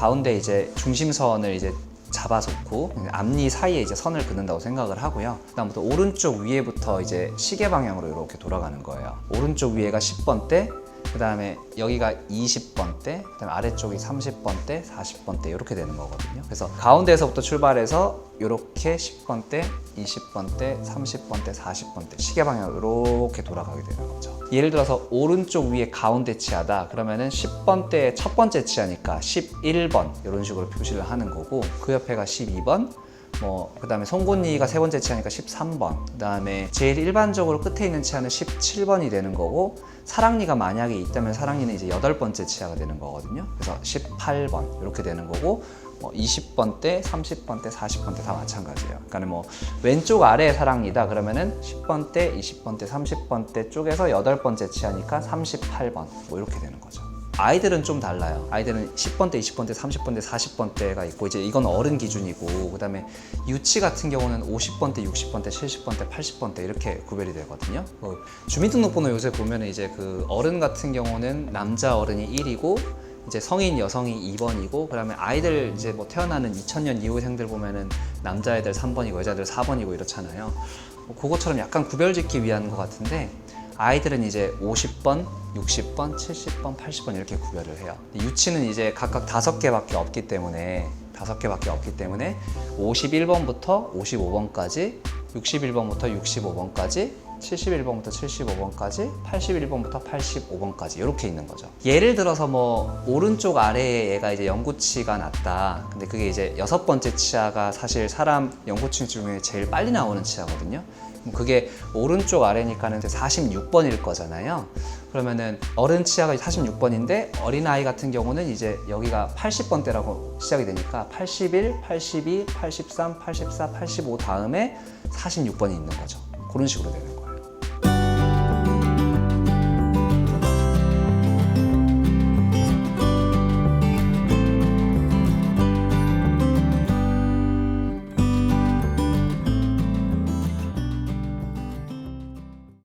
가운데 이제 중심선을 이제 잡아놓고 앞니 사이에 이제 선을 긋는다고 생각을 하고요. 그다음부터 오른쪽 위에부터 이제 시계 방향으로 이렇게 돌아가는 거예요. 오른쪽 위에가 10번 대, 그 다음에 여기가 20번대, 그 다음에 아래쪽이 30번대, 40번대 이렇게 되는 거거든요. 그래서 가운데에서부터 출발해서 이렇게 10번대, 20번대, 30번대, 40번대 시계 방향으로 이렇게 돌아가게 되는 거죠. 예를 들어서 오른쪽 위에 가운데 치아다 그러면은 10번대 첫 번째 치아니까 11번 이런 식으로 표시를 하는 거고 그 옆에가 12번 뭐 그다음에 송곳니가 세 번째 치아니까 13번 그다음에 제일 일반적으로 끝에 있는 치아는 17번이 되는 거고 사랑니가 만약에 있다면 사랑니는 이제 여덟 번째 치아가 되는 거거든요 그래서 18번 이렇게 되는 거고 뭐 20번대, 30번대, 40번대 다 마찬가지예요. 그러니까 뭐 왼쪽 아래 사랑니다 그러면은 10번대, 20번대, 30번대 쪽에서 여덟 번째 치아니까 38번 뭐 이렇게 되는 거죠. 아이들은 좀 달라요. 아이들은 10번대, 20번대, 30번대, 40번대가 있고 이제 이건 어른 기준이고 그다음에 유치 같은 경우는 50번대, 60번대, 70번대, 80번대 이렇게 구별이 되거든요. 그 주민등록번호 요새 보면 이제 그 어른 같은 경우는 남자 어른이 1이고 이제 성인 여성이 2번이고 그다음에 아이들 이제 뭐 태어나는 2000년 이후생들 보면은 남자애들 3번이고 여자들 4번이고 이렇잖아요. 뭐 그것처럼 약간 구별짓기 위한 것 같은데 아이들은 이제 50번, 60번, 70번, 80번 이렇게 구별을 해요. 유치는 이제 각각 다섯 개밖에 없기 때문에 다섯 개밖에 없기 때문에 51번부터 55번까지, 61번부터 65번까지, 71번부터 75번까지, 81번부터 85번까지 이렇게 있는 거죠. 예를 들어서 뭐 오른쪽 아래에 얘가 이제 영구치가 났다. 근데 그게 이제 여섯 번째 치아가 사실 사람 영구치 중에 제일 빨리 나오는 치아거든요. 그게 오른쪽 아래니까는 46번일 거잖아요. 그러면은 어른 치아가 46번인데 어린아이 같은 경우는 이제 여기가 80번대라고 시작이 되니까 81, 82, 83, 84, 85 다음에 46번이 있는 거죠. 그런 식으로 되는